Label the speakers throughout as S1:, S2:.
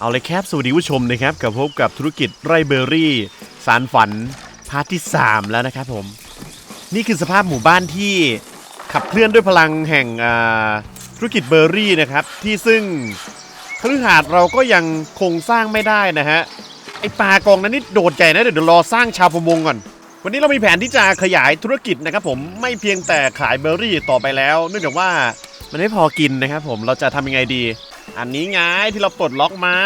S1: เอาเลยครับสวัสดีผู้ชมนะครับกับพบกับธุรกิจไรเบอรี่ สารฝันพาร์ทที่ 3 แล้วนะครับผม นี่คือสภาพหมู่บ้านที่ขับเคลื่อนด้วยพลังแห่งธุรกิจเบอร์รี่นะครับ ที่ซึ่งคฤหาสน์เราก็ยังคงสร้างไม่ได้นะฮะไอปลากองนั้นนี่โดดใหญ่นะเดี๋ยวรอสร้างชาวประมงก่อน วันนี้เรามีแผนที่จะขยายธุรกิจนะครับผมไม่เพียงแต่ขายเบอร์รี่ต่อไปแล้ว เนื่องจากว่ามันไม่พอกินนะครับผมเราจะทำยังไงดี อันนี้ไงที่เราปลดล็อกมา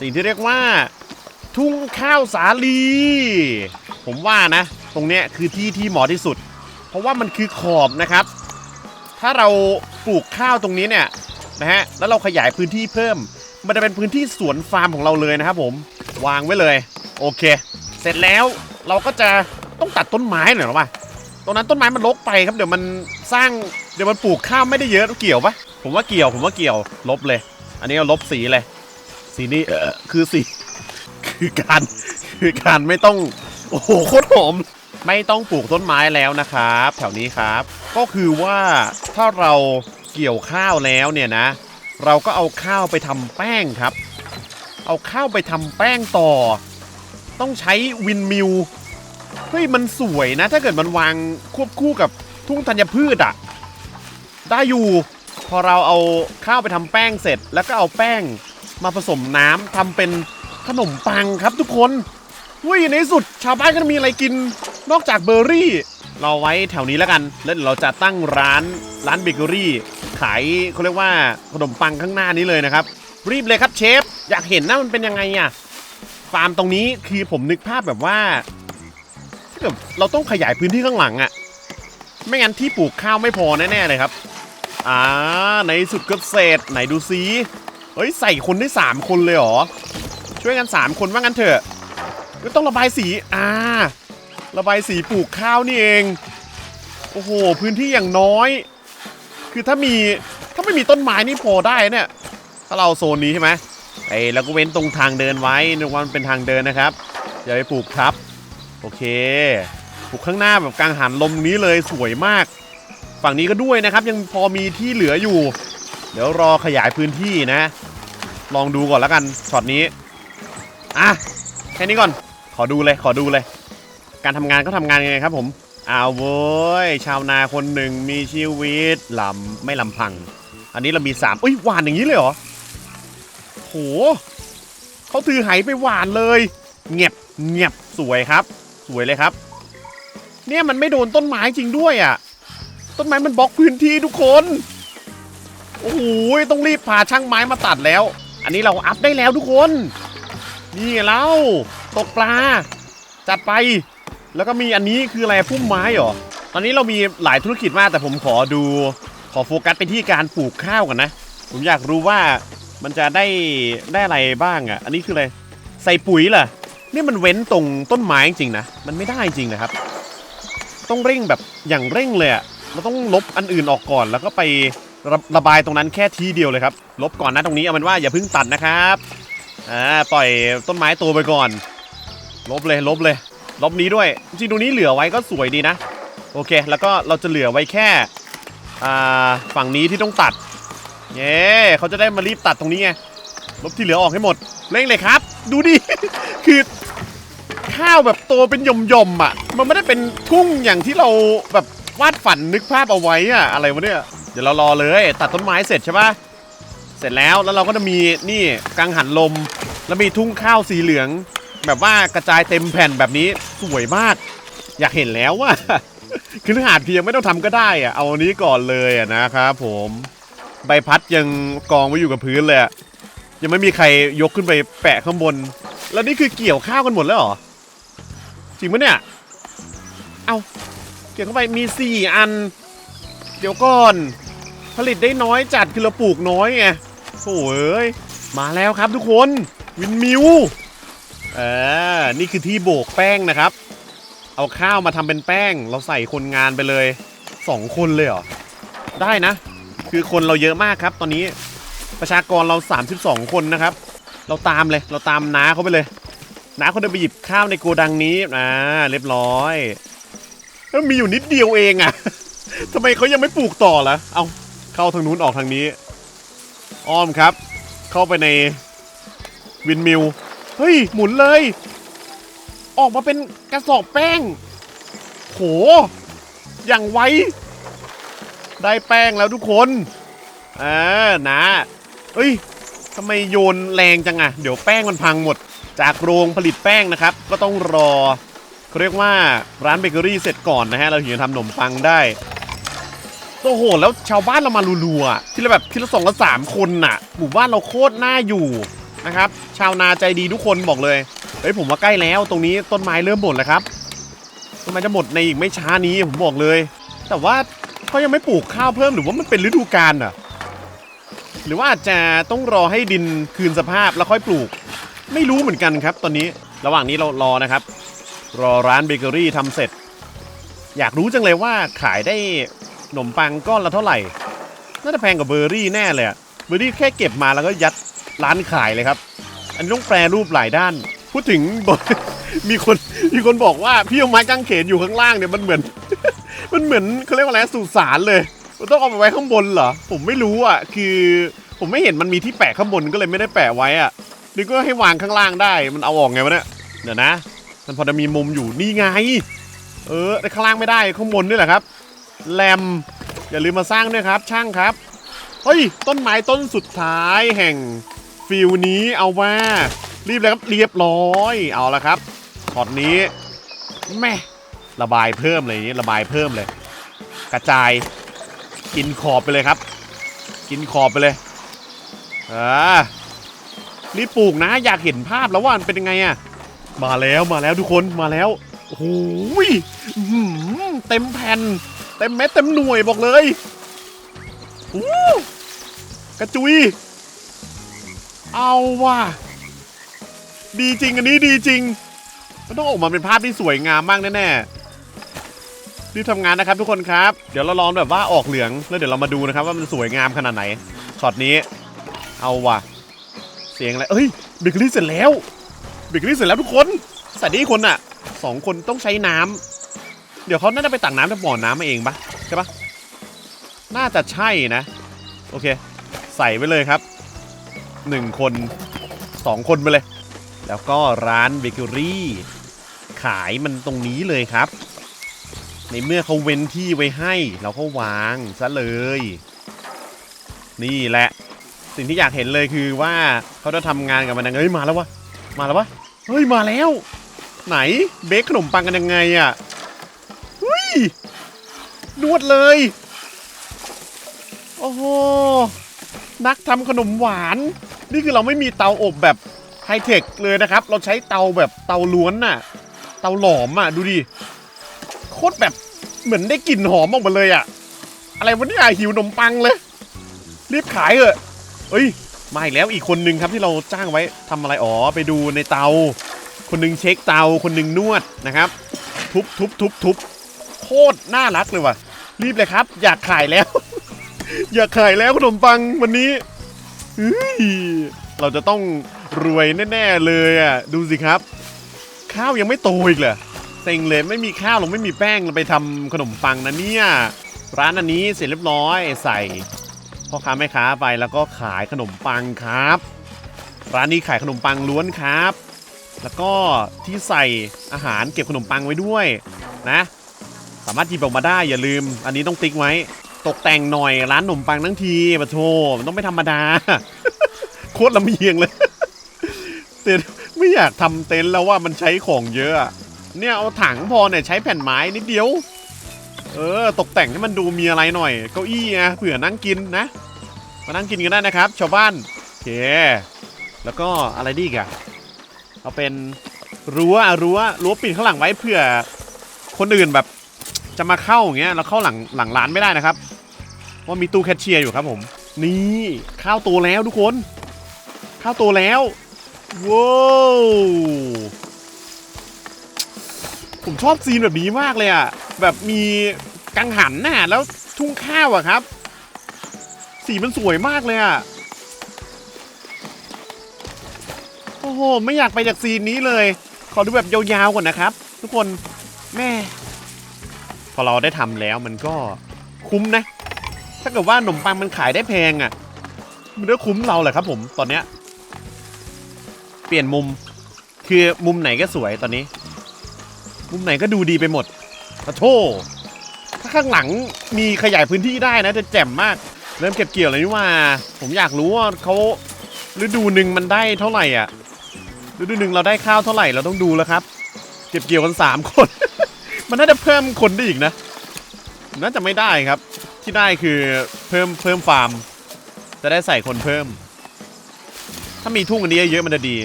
S1: สิ่งที่เรียกว่า ทุ่งข้าวสาลี ผมว่านะ ตรงเนี้ยคือที่ที่เหมาะที่สุด เพราะว่ามันคือขอบนะครับ ถ้าเราปลูกข้าวตรงนี้เนี่ยนะฮะแล้วเราขยายพื้นที่เพิ่ม มันจะเป็นพื้นที่สวนฟาร์มของเราเลยนะครับผมวางไว้เลย โอเค เสร็จแล้วเราก็จะต้องตัดต้นไม้หน่อยหรอปะตรงนั้นต้นไม้มันรกไปครับเดี๋ยวมันสร้างเดี๋ยวมันปลูกข้าวไม่ได้เยอะเกี่ยวปะ ผมว่าเกี่ยว ผมว่าเกี่ยว ลบเลย อันนี้เอาลบสีเลย สีนี้เออคือสี คือการคือการไม่ต้อง โอ้โหโคตรหอม ไม่ต้องปลูกต้นไม้แล้วนะครับ แถวนี้ครับ ก็คือว่าถ้าเราเกี่ยวข้าวแล้วเนี่ยนะ เราก็เอาข้าวไปทำแป้งครับ เอาข้าวไปทำแป้งต่อ ต้องใช้วินมิลเฮ้ยมันสวยนะ ถ้าเกิดมันวางควบคู่กับทุ่งธัญพืชอะได้อยู่ พอเราเอาข้าวไปทำแป้งเสร็จ แล้วก็เอาแป้งมาผสมน้ำทำเป็นขนมปังครับทุกคนเฮ้ยในสุดชาวบ้านก็มีอะไรกิน นอกจากเบอร์รี่ เราไว้แถวนี้แล้วกัน แล้วเดี๋ยวเราจะตั้งร้านร้านเบเกอรี่ ขายเขาเรียกว่าขนมปังข้างหน้านี้เลยนะครับ รีบเลยครับเชฟ อยากเห็นนะมันเป็นยังไงอะฟาร์มตรงนี้คือผมนึกภาพแบบว่าถ้าเกิดเราต้องขยายพื้นที่ข้างหลังอะไม่งั้นที่ปลูกข้าวไม่พอแน่ๆเลยครับ อ่าในสุดก็เสร็จไหนดูซิเฮ้ยใส่คนได้ 3 คนเลยเหรอ ช่วยกัน 3 คนว่างั้นเถอะก็ต้องระบายสีอ่าระบายสีปลูกข้าวนี่เอง โอ้โห พื้นที่อย่างน้อย คือถ้ามีถ้าไม่มีต้นไม้นี่พอได้เนี่ย ถ้าเราโซนนี้ใช่ไหมไอ้แล้วก็เว้นตรงทางเดินไว้นึกว่ามันเป็นทางเดินนะครับ อย่าไปปลูกทับ โอเค ปลูกข้างหน้าแบบกลางหันลมนี้เลยสวยมาก ฝั่งนี้ก็ด้วยนะครับ ยังพอมีที่เหลืออยู่ เดี๋ยวรอขยายพื้นที่นะ ลองดูก่อนแล้วกันช็อตนี้อะแค่นี้ก่อนขอดูเลยขอดูเลย การทำงานก็ทำงานยังไงครับผมอ้าวเว้ยชาวนาคนหนึ่งมีชีวิตลำไม่ลำพัง อันนี้เรามีสามเอ้ยหวานอย่างนี้เลยเหรอโหเขาถือไหไปหวานเลย เงียบเงียบสวยครับ สวยเลยครับ เนี่ยมันไม่โดนต้นไม้จริงด้วยอะ ต้นไม้มันบล็อกพื้นที่ทุกคน โอ้โหต้องรีบพาช่างไม้มาตัดแล้ว อันนี้เราอัพได้แล้วทุกคน นี่ไงเราตกปลา จัดไป แล้วก็มีอันนี้คืออะไรพุ่มไม้เหรอ ตอนนี้เรามีหลายธุรกิจมากแต่ผมขอดู ขอโฟกัสไปที่การปลูกข้าวกันนะ ผมอยากรู้ว่ามันจะได้ได้อะไรบ้างอะ อันนี้คืออะไร ใส่ปุ๋ยเหรอ นี่มันเว้นตรงต้นไม้จริงนะ มันไม่ได้จริงนะครับ ต้องเร่งแบบอย่างเร่งเลยอะ เราต้องลบอันอื่นออกก่อนแล้วก็ไประระบายตรงนั้นแค่ทีเดียวเลยครับ ลบก่อนนะตรงนี้เอาเป็นว่าอย่าเพิ่งตัดนะครับอ่าปล่อยต้นไม้โตไปก่อน ลบเลยลบเลย ลบนี้ด้วยจริงตรงนี้เหลือไว้ก็สวยดีนะ โอเค แล้วก็เราจะเหลือไว้แค่อ่าฝั่งนี้ที่ต้องตัดเย้เขาจะได้มารีบตัดตรงนี้ไงลบที่เหลือออกให้หมดเร่งเลยครับ ดูดิ คือข้าวแบบโตเป็นหย่อมๆอะ มันไม่ได้เป็นทุ่งอย่างที่เราแบบ วาดฝันนึกภาพเอาไว้อะอะไรวะเนี่ย เดี๋ยวเรารอเลย ตัดต้นไม้เสร็จใช่ปะเสร็จแล้วแล้วเราก็จะมีนี่กังหันลม แล้วมีทุ่งข้าวสีเหลือง แบบว่ากระจายเต็มแผ่นแบบนี้สวยมาก อยากเห็นแล้วว่าคือหาดเพียงไม่ต้องทำก็ได้อะเอาอันนี้ก่อนเลยอะนะครับผมใบพัดยังกองไว้อยู่กับพื้นเลยยังไม่มีใครยกขึ้นไปแปะข้างบน แล้วนี่คือเกี่ยวข้าวกันหมดแล้วหรอจริงปะเนี่ย เอา เกี่ยวเข้าไปมีสี่อัน เดี๋ยวก่อน ผลิตได้น้อยจัดคือเราปลูกน้อยไงโอ้ยมาแล้วครับทุกคนวินมิวเออนี่คือที่โบกแป้งนะครับ เอาข้าวมาทำเป็นแป้ง เราใส่คนงานไปเลยสองคนเลยเหรอได้นะ คือคนเราเยอะมากครับ ตอนนี้ประชากรเรา 32 คนนะครับ เราตามเลยเราตามน้าเขาไปเลยน้าเขาเดินไปหยิบข้าวในโกดังนี้อ่าเรียบร้อย แล้วมีอยู่นิดเดียวเองอะ่ะทำไมเขายังไม่ปลูกต่อล่ะเอาเข้าทางนู้นออกทางนี้ อ้อมครับ เข้าไปในวินมิลเฮ้ย หมุนเลย ออกมาเป็นกระสอบแป้ง โห อย่างไว ได้แป้งแล้วทุกคนเออนะเอ้ยทำไมโยนแรงจังอะเดี๋ยวแป้งมันพังหมด จากโรงผลิตแป้งนะครับ ก็ต้องรอ เขาเรียกว่าร้านเบเกอรี่เสร็จก่อนนะฮะ เราถึงจะทำขนมปังได้โอ้โห แล้วชาวบ้านเรามารัวๆทีละแบบที่ละสองละสามคนน่ะ หมู่บ้านเราโคตรน่าอยู่นะครับ ชาวนาใจดีทุกคนบอกเลย เฮ้ยผมว่าใกล้แล้ว ตรงนี้ต้นไม้เริ่มหมดแล้วครับ ต้นไม้จะหมดในอีกไม่ช้านี้ผมบอกเลย แต่ว่าเขายังไม่ปลูกข้าวเพิ่มหรือว่ามันเป็นฤดูกาลอะ หรือว่าอาจจะต้องรอให้ดินคืนสภาพแล้วค่อยปลูก ไม่รู้เหมือนกันครับ ตอนนี้ ระหว่างนี้เรารอนะครับ รอร้านเบเกอรี่ทำเสร็จ อยากรู้จังเลยว่าขายได้ขนมปังก้อนละเท่าไหร่ น่าจะแพงกว่าเบอร์รี่แน่เลยอะเบอร์รี่แค่เก็บมาแล้วก็ยัดร้านขายเลยครับ อันนี้ต้องแปรรูปหลายด้าน พูดถึงบอมีคนมีคนบอกว่าพี่เอาไม้กางเขนอยู่ข้างล่างเนี่ยมันเหมือน มันเหมือนเขาเรียกว่าอะไรสุสานเลยมันต้องเอาไปไว้ข้างบนเหรอผมไม่รู้อะคือผมไม่เห็นมันมีที่แปะข้างบนก็เลยไม่ได้แปะไว้อะนึกว่าให้วางข้างล่างได้ มันเอาออกไงวะเนี่ยเดี๋ยวนะ มันพอจะมีมุมอยู่นี่ไง เออแต่ข้างล่างไม่ได้ข้างบนนี่แหละครับแรมอย่าลืมมาสร้างด้วยครับช่างครับเฮ้ยต้นไม้ต้นสุดท้ายแห่งฟิลนี้เอาว่ารีบเลยครับเรียบร้อยเอาละครับพอดนี้แม่ระบายเพิ่มเลยนี่ระบายเพิ่มเลย กระจายกินขอบไปเลยครับ กินขอบไปเลยอ่ารีบปลูกนะอยากเห็นภาพแล้วว่ามันเป็นยังไงอะ มาแล้วมาแล้วทุกคนมาแล้วโอ้โหเต็มแผ่น เต็มเม็ดเต็มหน่วยบอกเลยกระจุย เอาว่ะ ดีจริงอันนี้ดีจริง มันต้องออกมาเป็นภาพที่สวยงามมากแน่ๆรีบทำงานนะครับทุกคนครับ เดี๋ยวเราลองแบบว่าออกเหลือง แล้วเดี๋ยวเรามาดูนะครับ ว่ามันสวยงามขนาดไหน ช็อตนี้ เอาว่ะ เสียงอะไร เอ้ยเบเกอรี่เสร็จแล้ว เบเกอรี่เสร็จแล้วทุกคนส่ได้กี่คนอะสองคนต้องใช้น้ำเดี๋ยวเขาน่าจะไปตักน้ำจากบ่อน้ำมาเองปะใช่ปะน่าจะใช่นะ โอเค ใส่ไว้เลยครับหนึ่งคนสองคนไปเลย แล้วก็ร้านเบเกอรี่ขายมันตรงนี้เลยครับ ในเมื่อเขาเว้นที่ไว้ให้ เราก็วางซะเลย นี่แหละ สิ่งที่อยากเห็นเลยคือว่าเขาจะทำงานกับมันยังไงเฮ้ยมาแล้ววะมาแล้ววะ เฮ้ยมาแล้ว ไหนเบคขนมปังกันยังไงอะ่ะเฮ้ยนวดเลย โอ้โหนักทำขนมหวาน นี่คือเราไม่มีเตาอบแบบไฮเทคเลยนะครับ เราใช้เตาแบบเตาล้วนน่ะ เตาหลอมอะ ดูดิ โคตรแบบเหมือนได้กลิ่นหอมออกมาเลยอะ อะไรวะเนี่ยหิวขนมปังเลย รีบขายเถอะเอ้ย มาอีกแล้วอีกคนนึงครับที่เราจ้างไว้ทำอะไรอ๋อไปดูในเตา คนหนึงเช็คเตาคนหนึงนวดนะครับ ทุบทุบทุบทุบโคตรน่ารักเลยว่ะ รีบเลยครับ อยากขายแล้ว อยากขายแล้วขนมปังวันนี้เราจะต้องรวยแน่ๆเลยอะดูสิครับ ข้าวยังไม่โตอีกเหรอเซ็งเลยไม่มีข้าวเราไม่มีแป้งเราไปทำขนมปังนะเนี่ยร้านอันนี้เสร็จเรียบร้อยใส่ พ่อค้าแม่ค้าไปแล้วก็ขายขนมปังครับ ร้านนี้ขายขนมปังล้วนครับ แล้วก็ที่ใส่อาหารเก็บขนมปังไว้ด้วยนะ สามารถหยิบออกมาได้อย่าลืม อันนี้ต้องติ๊กไว้ ตกแต่งหน่อยร้านขนมปังทั้งทีปะโทมันต้องไม่ธรรมดา โคตรลำเอียงเลยเต็นไม่อยากทำเต็นท์แล้วว่ามันใช้ของเยอะอะเนี่ยเอาถังพอเนี่ยใช้แผ่นไม้นิดเดียว เออ ตกแต่งให้มันดูมีอะไรหน่อย เก้าอี้ไงเผื่อนั่งกินนะ มานั่งกินกันได้นะครับ ชาวบ้านโอเค แล้วก็อะไรดีกอะเอาเป็นรั้วรั้วรั้วปิดข้างหลังไว้เผื่อคนอื่นแบบจะมาเข้าอย่างเงี้ยแล้วเข้าหลังหลังร้านไม่ได้นะครับเพรามีตู้แคชเชียร์อยู่ครับผม นี่ข้าวโตแล้วทุกคน ข้าวโตแล้วว้าว ผมชอบซีนแบบนี้มากเลยอะแบบมีกังหันน่ะแล้วทุ่งข้าวอะครับ สีมันสวยมากเลยอะโอ้โห ไม่อยากไปจากซีนนี้เลย ขอดูแบบยาวๆก่อนนะครับ ทุกคนแม่ พอเราได้ทำแล้วมันก็คุ้มนะ ถ้าเกิดว่าขนมปังมันขายได้แพงอะ่ะ มันก็คุ้มเราแหละครับผมตอนเนี้ย เปลี่ยนมุม คือมุมไหนก็สวยตอนนี้ มุมไหนก็ดูดีไปหมดขอโทษถ้าข้างหลังมีขยายพื้นที่ได้นะจะแจ่มมาก เริ่มเก็บเกี่ยวเลยนี่ว่า ผมอยากรู้ว่าเขาฤดูหนึ่งมันได้เท่าไหร่อะฤดูหนึ่งเราได้ข้าวเท่าไหร่เราต้องดูแล้วครับ เก็บเกี่ยวกันสามคน มันน่าจะเพิ่มคนได้อีกนะน่าจะไม่ได้ครับ ที่ได้คือเพิ่มเพิ่มฟาร์ม จะได้ใส่คนเพิ่ม ถ้ามีทุ่งอันนี้เยอะมันจะดี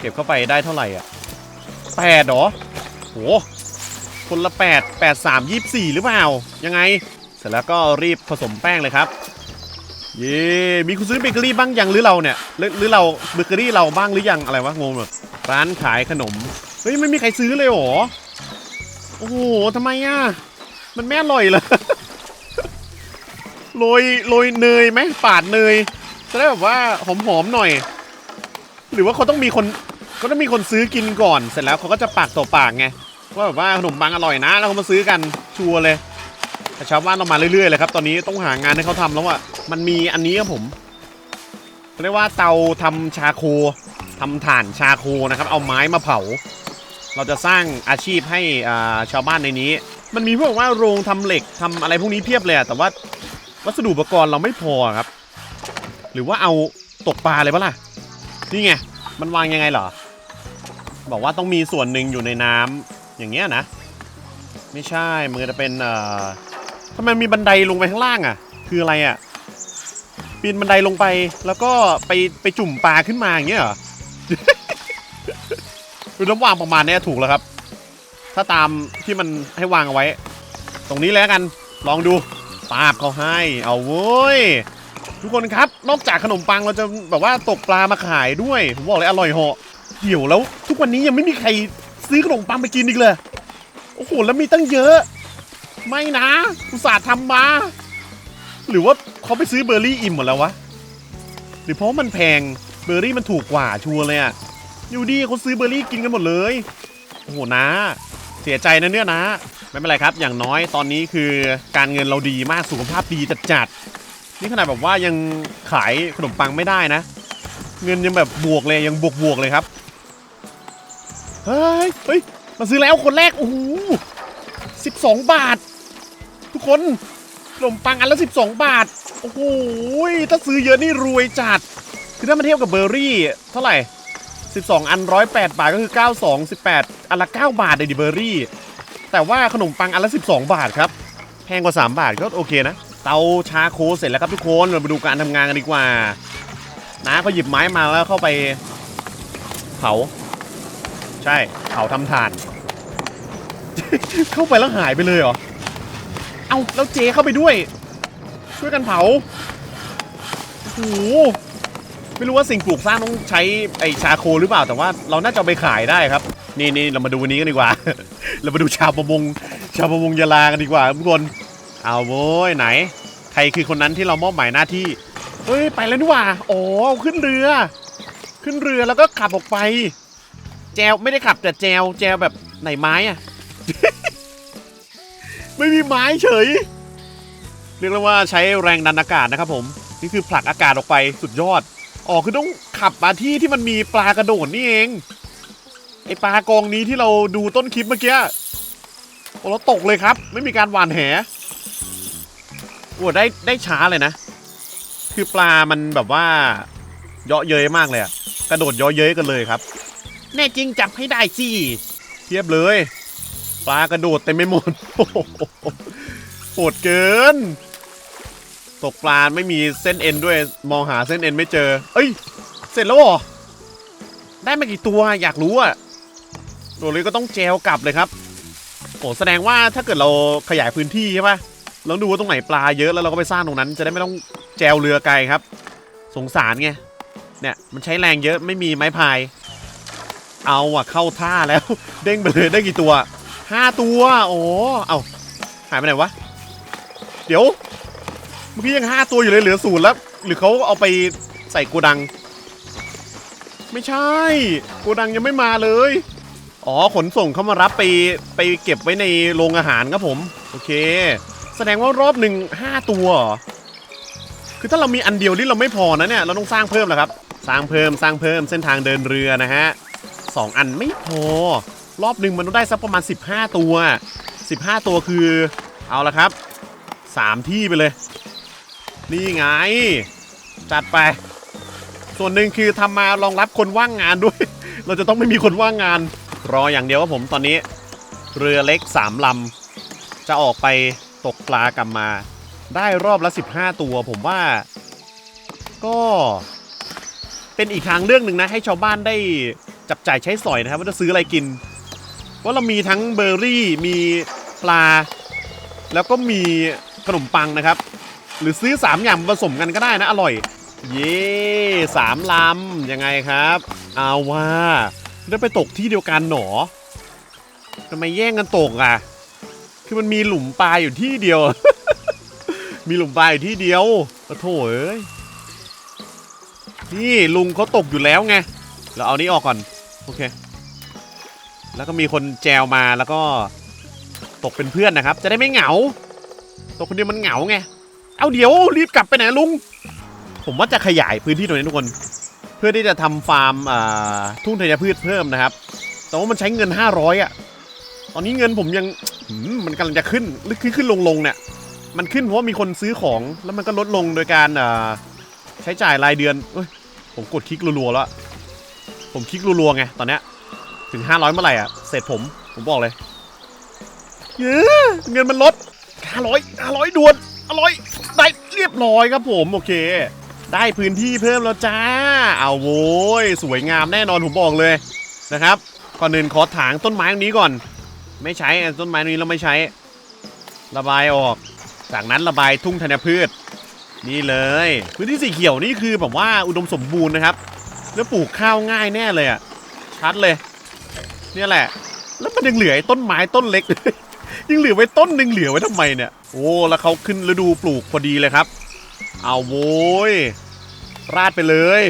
S1: เก็บเข้าไปได้เท่าไหร่อะแปดหรอ โหคนละแปดแปดสามยี่สี่หรือเปล่า ยังไง เสร็จแล้วก็รีบผสมแป้งเลยครับ เย้มีคุณซื้อเบเกอรี่บ้างยังหรือเราเนี่ยหรือเราเบเกอรี่เราบ้างหรือยังอะไรวะงงแบบร้านขายขนมเฮ้ยไม่มีใครซื้อเลยหรอโอ้โหทำไมอะมันไม่อร่อยเหรอโรยโรยเนยไหมปาดเนยจะได้แบบว่าหอมๆหน่อย หรือว่าเขาต้องมีคน เขาต้องมีคนซื้อกินก่อน เสร็จแล้วเขาก็จะปากต่อปากไงว่าแบบว่าขนมปังอร่อยนะ แล้วเขามาซื้อกันชัวร์เลยแต่ชาวบ้านเรามาเรื่อยๆเลยครับตอนนี้ต้องหางานให้เขาทำแล้วอะมันมีอันนี้ครับผมเรียกว่าเตาทำชาโคทำถ่านชาโคนะครับ เอาไม้มาเผา เราจะสร้างอาชีพให้อ่าชาวบ้านในนี้ มันมีพวกว่าโรงทำเหล็กทำอะไรพวกนี้เพียบเลยแต่ว่าวัสดุอุปกรณ์เราไม่พอครับ หรือว่าเอาตกปลาเลยปะล่ะนี่ไงมันวางยังไงเหรอ บอกว่าต้องมีส่วนหนึ่งอยู่ในน้ำอย่างเงี้ยนะ ไม่ใช่มันจะเป็นเอ่อทำไมมีบันไดลงไปข้างล่างอะ คืออะไรอะปีนบันไดลงไปแล้วก็ไปไปจุ่มปลาขึ้นมาอย่างเงี้ยเหรอคือระวางประมาณนี้ถูกแล้วครับ ถ้าตามที่มันให้วางเอาไว้ ตรงนี้แล้วกันลองดูปาบเขาให้ เอาเว้ยทุกคนครับ นอกจากขนมปังเราจะแบบว่าตกปลามาขายด้วย ผมบอกเลยอร่อยเหาะ เหี่ยวแล้วทุกวันนี้ยังไม่มีใครซื้อขนมปังไปกินอีกเลย โอ้โห แล้วมีตั้งเยอะ ไม่นะอุตส่าห์ทำมา หรือว่าเขาไปซื้อเบอร์รี่อิ่มหมดแล้ววะ หรือเพราะมันแพงเบอร์รี่มันถูกกว่าชัวร์เลยอะอยู่ดีเขาซื้อเบอร์รี่กินกันหมดเลย โอ้โหนะ เสียใจนะเนี่ยนะ ไม่เป็นไรครับ อย่างน้อยตอนนี้คือการเงินเราดีมากสุขภาพดีจัดจัดนี่ขนาดแบบว่ายังขายขนมปังไม่ได้นะ เงินยังแบบบวกเลยยังบวกบวกเลยครับ เฮ้ย เฮ้ย มาซื้อแล้วคนแรก โอ้โหสิบสองบาท ทุกคนขนมปังอันละสิบสองบาท โอ้โห ถ้าซื้อเยอะนี่รวยจัด คือถ้ามาเทียบกับเบอร์รี่ เท่าไหร่12อัน108บาทก็คือ92 18อันละ9บาทเลยดิเบอร์รี่ แต่ว่าขนมปังอันละ12บสองบาทครับ แพงกว่า3บาทก็โอเคนะ เตาชาโคเสร็จแล้วครับทุกคน เรามาดูการทำงานกันดีกว่าน้าก็หยิบไม้มาแล้วเข้าไปเผา ใช่เผาทำถ่าน เข้าไปแล้วหายไปเลยเหรอ เอาแล้วเจเข้าไปด้วย ช่วยกันเผาโอ้โหไม่รู้ว่าสิ่งปลูกสร้างต้องใช้ไอชาโคหรือเปล่า แต่ว่าเราน่าจะไปขายได้ครับ นี่นี่เรามาดูวันนี้กันดีกว่า เรามาดูชาวประมง ชาวประมงยาลากันดีกว่าทุกคน เอาโว้ยไหน ใครคือคนนั้นที่เรามอบหมายหน้าที่ เฮ้ย ไปแล้วนี่ว่า อ๋อ ขึ้นเรือ ขึ้นเรือแล้วก็ขับออกไป แจวไม่ได้ขับแต่แจวแจวแบบไหนไม้อะ ไม่มีไม้เฉย เรียกได้ว่าใช้แรงดันอากาศนะครับผม นี่คือผลักอากาศออกไปสุดยอดอ๋อคือต้องขับมาที่ที่มันมีปลากระโดดนี่เองไอปลากองนี้ที่เราดูต้นคลิปเมื่อกี้โอ้เราตกเลยครับ ไม่มีการหวานแหโอ้ได้ได้ช้าเลยนะ คือปลามันแบบว่าเยาะเย้ยมากเลยอะกระโดดเยาะเย้ยกันเลยครับ แน่จริงจับให้ได้สิเทียบเลย ปลากระโดดเต็มไปหมดโอ้โหดเกิน ตกปลาไม่มีเส้นเอ็นด้วย มองหาเส้นเอ็นไม่เจอ เอ้ย เสร็จแล้วหรอ ได้มากี่ตัวอยากรู้อะตัวนี้ก็ต้องแจวกลับเลยครับโอ้แสดงว่าถ้าเกิดเราขยายพื้นที่ใช่ปะเราดูว่าตรงไหนปลาเยอะแล้วเราก็ไปสร้างตรงนั้น จะได้ไม่ต้องแจวเรือไกลครับ สงสารไงเนี่ยมันใช้แรงเยอะไม่มีไม้พาย เอาอะเข้าท่าแล้ว เด้งไปเลยได้กี่ตัวห้าตัวโอ้เอาหายไปไหนวะ เดี๋ยวเมื่อกี้ยังห้าตัวอยู่เลยเหลือศูนย์แล้ว หรือเขาเอาไปใส่โกดัง ไม่ใช่โกดังยังไม่มาเลย อ๋อขนส่งเขามารับไปไปเก็บไว้ในโรงอาหารครับผม โอเค แสดงว่ารอบหนึ่งห้าตัวคือถ้าเรามีอันเดียวนี่เราไม่พอนะเนี่ยเราต้องสร้างเพิ่มแล้วครับ สร้างเพิ่มสร้างเพิ่มเส้นทางเดินเรือนะฮะ สองอันไม่พอ รอบหนึ่งมันต้องได้สักประมาณ 15 ตัว 15 ตัวคือ เอาละครับ 3 ที่ไปเลย นี่ไง จัดไป ส่วนหนึ่งคือทำมารองรับคนว่างงานด้วย เราจะต้องไม่มีคนว่างงาน รออย่างเดียวว่าผมตอนนี้ เรือเล็ก 3ลำจะออกไปตกปลากลับมา ได้รอบละ 15 ตัวผมว่า ก็ เป็นอีกทางเรื่องหนึ่งนะ ให้ชาวบ้านได้จับจ่ายใช้สอยนะครับ ว่าจะซื้ออะไรกินว่าเรามีทั้งเบอร์รี่มีปลา แล้วก็มีขนมปังนะครับ หรือซื้อ 3 อย่างผสมกันก็ได้นะ อร่อย เย่สามลำยังไงครับเอาว่าได้ไปตกที่เดียวกันหนอทำไมแย่งกันตกอะ คือมันมีหลุมปลาอยู่ที่เดียว มีหลุมปลาอยู่ที่เดียวโอ้โถเอ้ย นี่ลุงเขาตกอยู่แล้วไง เราเอานี้ออกก่อน โอเค แล้วก็มีคนแจวมาแล้วก็ตกเป็นเพื่อนนะครับ จะได้ไม่เหงา ตกคนเดียวมันเหงาไง เอาเดี๋ยวรีบกลับไปไหนลุง ผมว่าจะขยายพื้นที่ตรงนี้ทุกคน เพื่อที่จะทำฟาร์มอ่าทุ่งธัญพืชเพิ่มนะครับ แต่ว่ามันใช้เงิน 500อะ ตอนนี้เงินผมยังมมันกำลังจะขึ้นหรือขึ้นขึ้นลงลงเนี่ย มันขึ้นเพราะว่ามีคนซื้อของแล้วมันก็ลดลงโดยการอ่าใช้จ่ายรายเดือนอ ผมกดคลิกรัวๆแล้ว ผมคลิกรัวๆไงตอนเนี้ยถึง 500 เมื่อไหร่อะ เสร็จผม ผมบอกเลยเย้เงินมันลด 500 500ด่วนอร่อยได้เรียบร้อยครับผม โอเค ได้พื้นที่เพิ่มแล้วจ้า เอาโว้ย สวยงามแน่นอนผมบอกเลยนะครับก่อนอื่นขอถางต้นไม้ตรงนี้ก่อน ไม่ใช้ต้นไม้ตรงนี้เราไม่ใช้ ระบายออก จากนั้นระบายทุ่งธัญพืช นี่เลยพื้นที่สีเขียวนี่คือแบบว่าอุดมสมบูรณ์นะครับ แล้วปลูกข้าวง่ายแน่เลยอะชัดเลย เนี่ยแหละ แล้วมันยังเหลือต้นไม้ต้นเล็ก ยังเหลือไว้ต้นหนึ่งเหลือไว้ทำไมเนี่ย โอ้แล้วเขาขึ้นฤดูปลูกพอดีเลยครับ เอาโว้ยราดไปเลย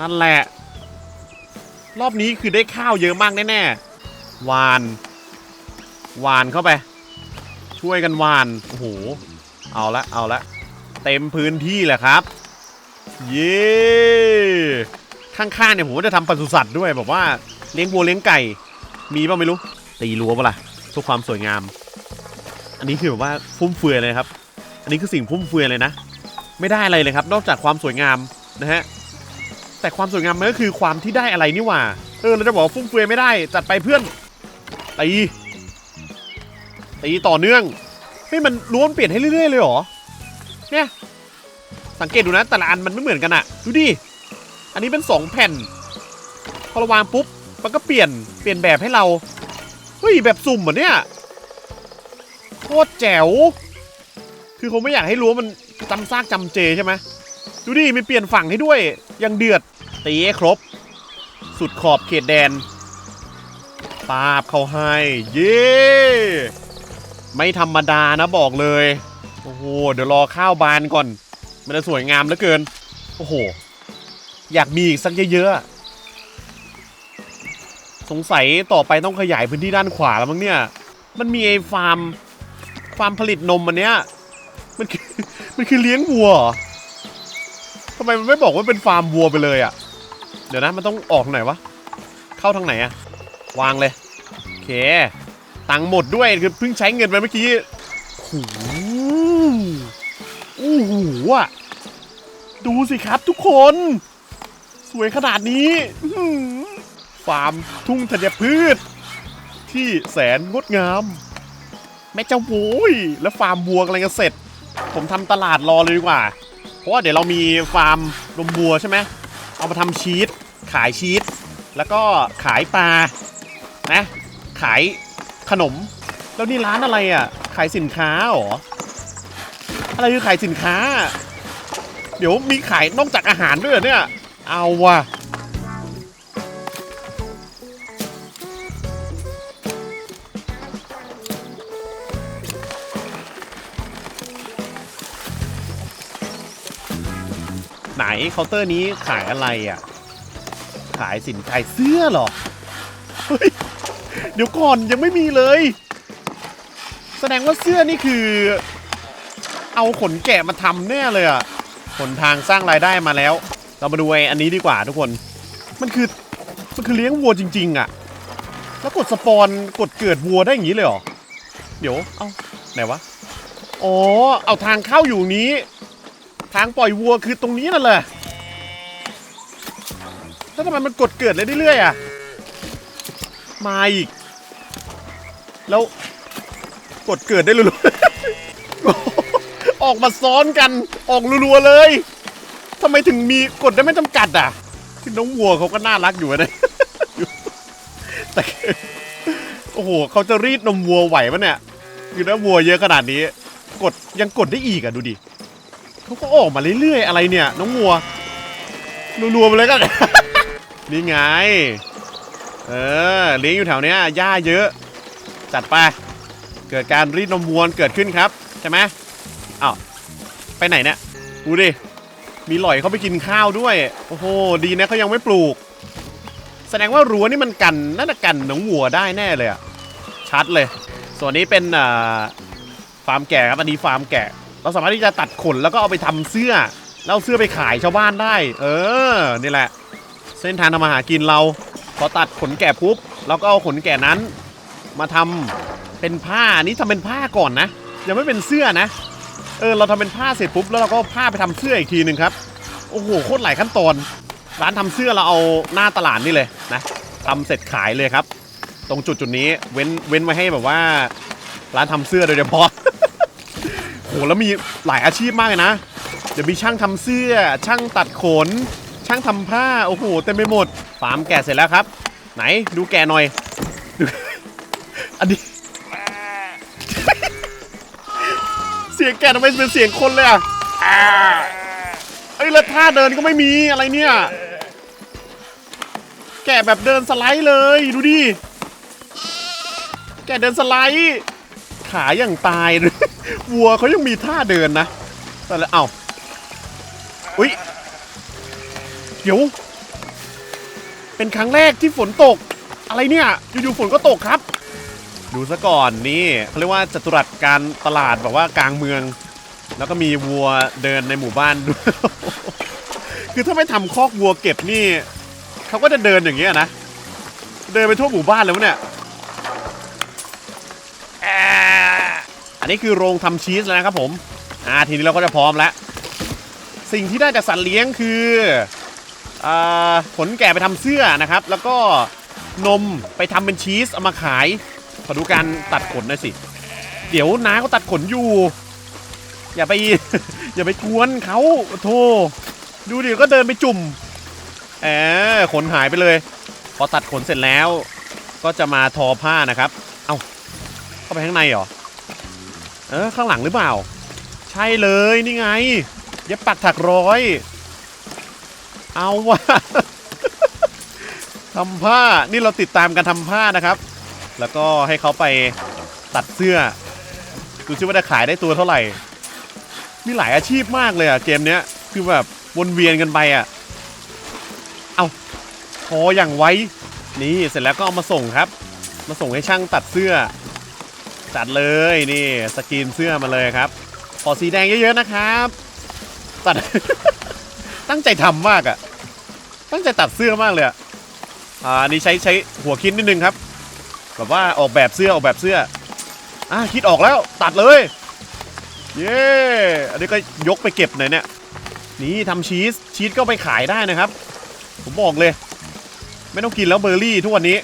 S1: นั่นแหละ รอบนี้คือได้ข้าวเยอะมากแน่ๆหวานหวานเข้าไป ช่วยกันหวานโอ้โหเอาละเอาละ เต็มพื้นที่แหละครับ เย้ข้างๆเนี่ยผมก็จะทำปศุสัตว์ด้วยแบบว่าเลี้ยงวัวเลี้ยงไก่ มีป่ะไม่รู้ ตีรั้วปะล่ะเพื่อความสวยงาม อันนี้คือแบบว่าฟุ่มเฟือยเลยครับ อันนี้คือสิ่งฟุ่มเฟือยเลยนะ ไม่ได้อะไรเลยครับ นอกจากความสวยงามนะฮะแต่ความสวยงามมันก็คือความที่ได้อะไรนี่หว่า เออเราจะบอกฟุ่มเฟือยไม่ได้จัดไปเพื่อนตีตีต่อเนื่องเฮ้ยมันล้วนเปลี่ยนให้เรื่อยๆเลยเหรอ เนี่ย สังเกตดูนะ แต่ละอันมันไม่เหมือนกันอะดูดิ อันนี้เป็นสองแผ่น พอเราวางปุ๊บ มันก็เปลี่ยน เปลี่ยนแบบให้เรา เฮ้ย แบบสุ่มเหรอเนี่ย โคตรแจ๋ว คือคงไม่อยากให้รู้ว่ามันจำซากจำเจใช่ไหมดูดิ มีเปลี่ยนฝั่งให้ด้วย ยังเดือด ตี้ครบ สุดขอบเขตแดนปาบเขาให้ เย้ ไม่ธรรมดานะบอกเลย โอ้โห เดี๋ยวรอข้าวบานก่อน มันจะสวยงามเหลือเกิน โอ้โห อยากมีอีกสักเยอะๆ สงสัยต่อไปต้องขยายพื้นที่ด้านขวาแล้วมั้งเนี่ย มันมีไอ้ฟาร์ม ฟาร์มผลิตนมอันเนี้ย มันคือ มันคือเลี้ยงวัวทำไมมันไม่บอกว่าเป็นฟาร์มวัวไปเลยอะ่ะ เดี๋ยวนะ มันต้องออกทางไหนวะ เข้าทางไหนอะวางเลย โอเค ตังค์หมดด้วยคือเพิ่งใช้เงินไปเมื่อกี้โอ้โห อ้โหอะดูสิครับทุกคน สวยขนาดนี้ฟาร์มทุ่งธัญพืช ที่แสนงดงาม แม่เจ้าโว้ยแล้วฟาร์มวัวกำลังจะเสร็จ ผมทำตลาดรอเลยดีกว่า เพราะว่าเดี๋ยวเรามีฟาร์มนมวัวใช่ไหมเอามาทำชีสขายชีสแล้วก็ขายปลานะขายขนม แล้วนี่ร้านอะไรอะ ขายสินค้าหรอ อะไรคือขายสินค้า เดี๋ยวมีขายนอกจากอาหารด้วยเนี่ย เอาว่ะไหนเคาน์เตอร์นี้ขายอะไรอะ ขายสินขายเสื้อหรอ เฮ้ย เดี๋ยวก่อนยังไม่มีเลย แสดงว่าเสื้อนี่คือ เอาขนแกะมาทำแน่เลยอะหนทางสร้างรายได้มาแล้ว เรามาดูไอ้อันนี้ดีกว่าทุกคน มันคือมันคือเลี้ยงวัวจริง ๆอะแล้วกดสปอนกดเกิดวัวได้อย่างนี้เลยเหรอ เดี๋ยว เอ้าไหนวะ อ๋อ เอาทางเข้าอยู่นี้ ทางปล่อยวัวคือตรงนี้นั่นแหละแล้วทำไมมันกดเกิดเลยเรื่อยๆอะมาอีก แล้วกดเกิดได้รัวๆ ออกมาซ้อนกันออกรัวๆเลยทำไมถึงมีกดได้ไม่จำกัดอะที่น้องวัวเขาก็น่ารักอยู่นะแต่โอ้โหเขาจะรีดนมวัวไหวปะเนี่ยคือถ้าวัวเยอะขนาดนี้ กดยังกดได้อีกอะดูดิเขาก็ออกมาเรื่อยๆ อะไรเนี่ย น้องวัวรัวๆไปเลยกันนี่ไง เออเลี้ยงอยู่แถวเนี้ยหญ้าเยอะ จัดไป เกิดการรีดนมวัวเกิดขึ้นครับ ใช่ไหม อ้าวไปไหนเนี่ยดูดิมีหลอยเขาไปกินข้าวด้วย โอ้โหดีนะเขายังไม่ปลูก แสดงว่ารั้วนี่มันกันน่าจะกันหนองวัวได้แน่เลยอะชัดเลย ส่วนนี้เป็นฟาร์มแกะครับอันนี้ฟาร์มแกะ เราสามารถที่จะตัดขนแล้วก็เอาไปทำเสื้อแล้วเอาเสื้อไปขายชาวบ้านได้ เออนี่แหละ เส้นทางทำมาหากินเราพอตัดขนแกะปุ๊บเราก็เอาขนแกะนั้น มาทำเป็นผ้านี้ทำเป็นผ้าก่อนนะยังไม่เป็นเสื้อนะ เออเราทำเป็นผ้าเสร็จปุ๊บแล้วเราก็ผ้าไปทำเสื้ออีกทีหนึ่งครับโอ้โหโคตรหลายขั้นตอน ร้านทำเสื้อเราเอาหน้าตลาดนี่เลยนะทำเสร็จขายเลยครับ ตรงจุดจุดนี้เว้นเว้นไว้ให้แบบว่า ร้านทำเสื้อโดยเฉพาะโหแล้วมีหลายอาชีพมากเลยนะ เดี๋ยวมีช่างทำเสื้อ ช่างตัดขน ช่างทำผ้าโอ้โหเต็มไปหมดฟาร์มแกะเสร็จแล้วครับ ไหนดูแกะหน่อยดูอันนี้ สียงแกะทำไมเป็นเสียงคนเลยอะอ่าเอ้ยแล้วท่าเดินก็ไม่มีอะไรเนี่ย แกะแบบเดินสไลด์เลยดูดิ แกะเดินสไลด์ ขาอย่างตายเลยวัวเขายังมีท่าเดินนะ แต่ละเอ้าอุ้ยเดี๋ยว เป็นครั้งแรกที่ฝนตก อะไรเนี่ย อยู่ๆฝนก็ตกครับ ดูซะก่อนนี่เขาเรียกว่าจัตุรัสการตลาดแบบว่ากลางเมือง แล้วก็มีวัวเดินในหมู่บ้านด้วยคือถ้าไม่ทำคอกวัวเก็บนี่เขาก็จะเดินอย่างเงี้ยนะเดินไปทั่วหมู่บ้านเลยวะเนี่ยอันนี้คือโรงทำชีสแล้วนะครับผมอ่าทีนี้เราก็จะพร้อมแล้ว สิ่งที่ได้จากสัตว์เลี้ยงคืออ่าขนแกะไปทำเสื้อนะครับ แล้วก็นมไปทำเป็นชีสเอามาขาย อดูการตัดขนหน่อยสิ เดี๋ยวน้าเขาตัดขนอยู่ อย่าไป อย่าไปกวนเขาโธ่ดูดิก็เดินไปจุ่มแอบขนหายไปเลย พอตัดขนเสร็จแล้ว ก็จะมาทอผ้านะครับ เอาเข้าไปข้างในเหรอ เออข้างหลังหรือเปล่า ใช่เลยนี่ไง เย็บปักถักร้อย เอาวะทำผ้านี่เราติดตามการทำผ้านะครับ แล้วก็ให้เขาไปตัดเสื้อ ดูซิว่าจะขายได้ตัวเท่าไหร่ มีหลายอาชีพมากเลยอะเกมเนี้ย คือแบบวนเวียนกันไปอะเอาพออย่างไวนี่เสร็จแล้วก็เอามาส่งครับ มาส่งให้ช่างตัดเสื้อ จัดเลยนี่สกรีนเสื้อมาเลยครับ ขอสีแดงเยอะๆนะครับ ตัด ตั้งใจทำมากอะตั้งใจตัดเสื้อมากเลยอะอ่านนี้ใช้ใช้หัวคิดนิดนึงครับ แบบว่าออกแบบเสื้อออกแบบเสื้ออะคิดออกแล้วตัดเลย เย้อันนี้ก็ยกไปเก็บหน่อยเนี่ยนี่ทำชีสชีสก็ไปขายได้นะครับ ผมบอกเลย ไม่ต้องกินแล้วเบอร์รี่ทุกวันนี้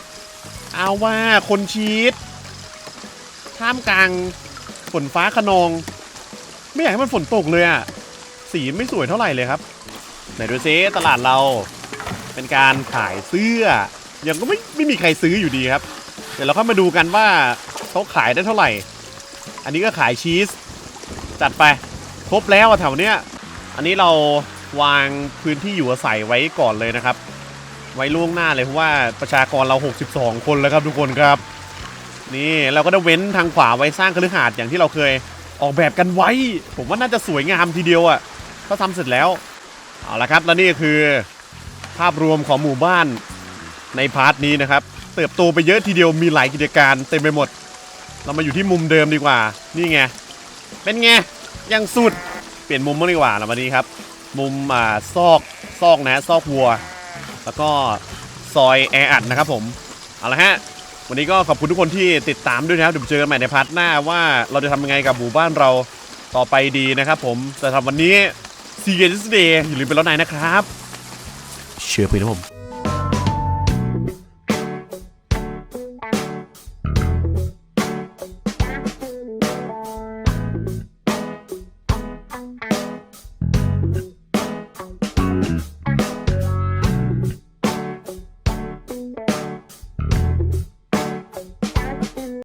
S1: เอาว่าคนชีสท่ามกลางฝนฟ้าขนอง ไม่อยากให้มันฝนตกเลยอะสีไม่สวยเท่าไหร่เลยครับ ไหนดูซิตลาดเราเป็นการขายเสื้อยังก็ไม่ไม่มีใครซื้ออยู่ดีครับ เดี๋ยวเราเข้ามาดูกันว่าเขาขายได้เท่าไหร่ อันนี้ก็ขายชีส จัดไป ครบแล้วอะแถวเนี้ย อันนี้เราวางพื้นที่อยู่อาศัยไว้ก่อนเลยนะครับ ไว้ล่วงหน้าเลยเพราะว่าประชากรเรา 62 คนแล้วครับทุกคนครับ นี่เราก็ได้เว้นทางขวาไว้สร้างคฤหาสน์อย่างที่เราเคยออกแบบกันไว้ ผมว่าน่าจะสวยงามทีเดียวอะ่ะถ้าทำเสร็จแล้ว เอาละครับ แล้วนี่คือภาพรวมของหมู่บ้านในพาร์ทนี้นะครับ เติบโตไปเยอะทีเดียวมีหลายกิจการเต็มไปหมด เรามาอยู่ที่มุมเดิมดีกว่า นี่ไง เป็นไง ยังสุด เปลี่ยนมุมบ้างดีกว่าเราวันนี้ครับ มุมอ่าซอกซอกนะซอกวัว แล้วก็ซอยแออัดนะครับผมเอาละฮะวันนี้ก็ขอบคุณทุกคนที่ติดตามด้วยนะครับเดี๋ยวเจอกันใหม่ในพาร์ทหน้าว่าเราจะทำยังไงกับหมู่บ้านเราต่อไปดีนะครับผมแต่ทำวันนี้ซีเกนส์เดย์อย่าลืมเป็นรถนายนะครับ เชื่อเพื่อนนะผม